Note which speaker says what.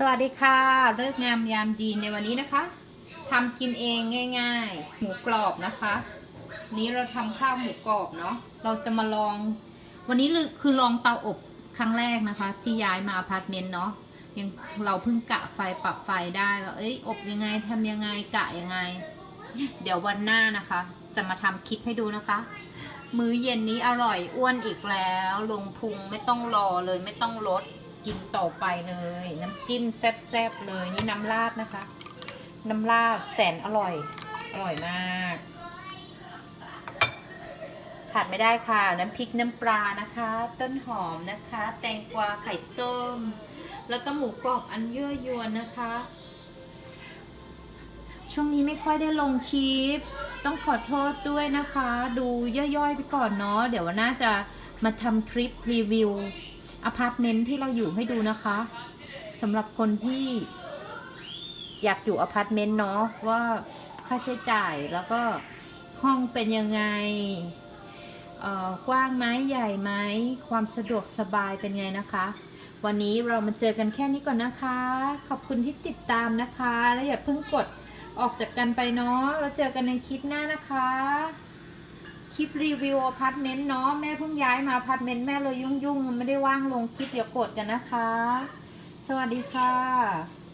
Speaker 1: สวัสดีค่ะเลิกงามยามดีในวันนี้นะคะทำกินเองง่าย ๆ หมูกรอบนะคะ นี้เราทำข้าวหมูกรอบเนาะเราจะมาลอง วันนี้คือลองเตาอบครั้งแรกนะคะ ที่ย้ายมาอพาร์ตเมนต์เนาะยังเราเพิ่งกะไฟปรับไฟได้ว่าเอ้ยอบยังไงทำยังไงกะยังไง เดี๋ยววันหน้านะคะ จะมาทำคลิปให้ดูนะคะ มื้อเย็นนี้อร่อยอ้วนอีกแล้ว ลงพุงไม่ต้องรอเลยไม่ต้องลด กินต่อไปเลย น้ำจิ้มแซ่บๆเลยนี่น้ำราดนะคะ น้ำราดแสนอร่อย อร่อยมาก ขาดไม่ได้ค่ะ น้ำพริกน้ำปลานะคะ ต้นหอมนะคะ แตงกวาไข่ต้ม แล้วก็หมูกรอบอันเยื่อยวนนะคะ ช่วงนี้ไม่ค่อยได้ลงคลิป ต้องขอโทษด้วยนะคะ ดูย่อยๆไปก่อนเนาะเดี๋ยววันหน้าจะมาทำคลิปรีวิว อพาร์ตเมนต์ที่เราอยู่ให้ดูนะคะสำหรับคนที่อยากอยู่อพาร์ตเมนต์เนาะว่าค่าใช้จ่ายแล้วก็ห้องเป็นยังไงเออกว้างไหมใหญ่ไหมความสะดวกสบายเป็นไงนะคะ วันนี้เรามาเจอกันแค่นี้ก่อนนะคะ ขอบคุณที่ติดตามนะคะ และอย่าเพิ่งกดออกจากกันไปเนาะแล้วเจอกันในคลิปหน้านะคะ คลิปรีวิวอพาร์ตเมนต์เนาะแม่เพิ่งย้ายมาอพาร์ตเมนต์แม่เลยยุ่งๆไม่ได้ว่างลงคลิปเดี๋ยวกดกันนะคะ สวัสดีค่ะ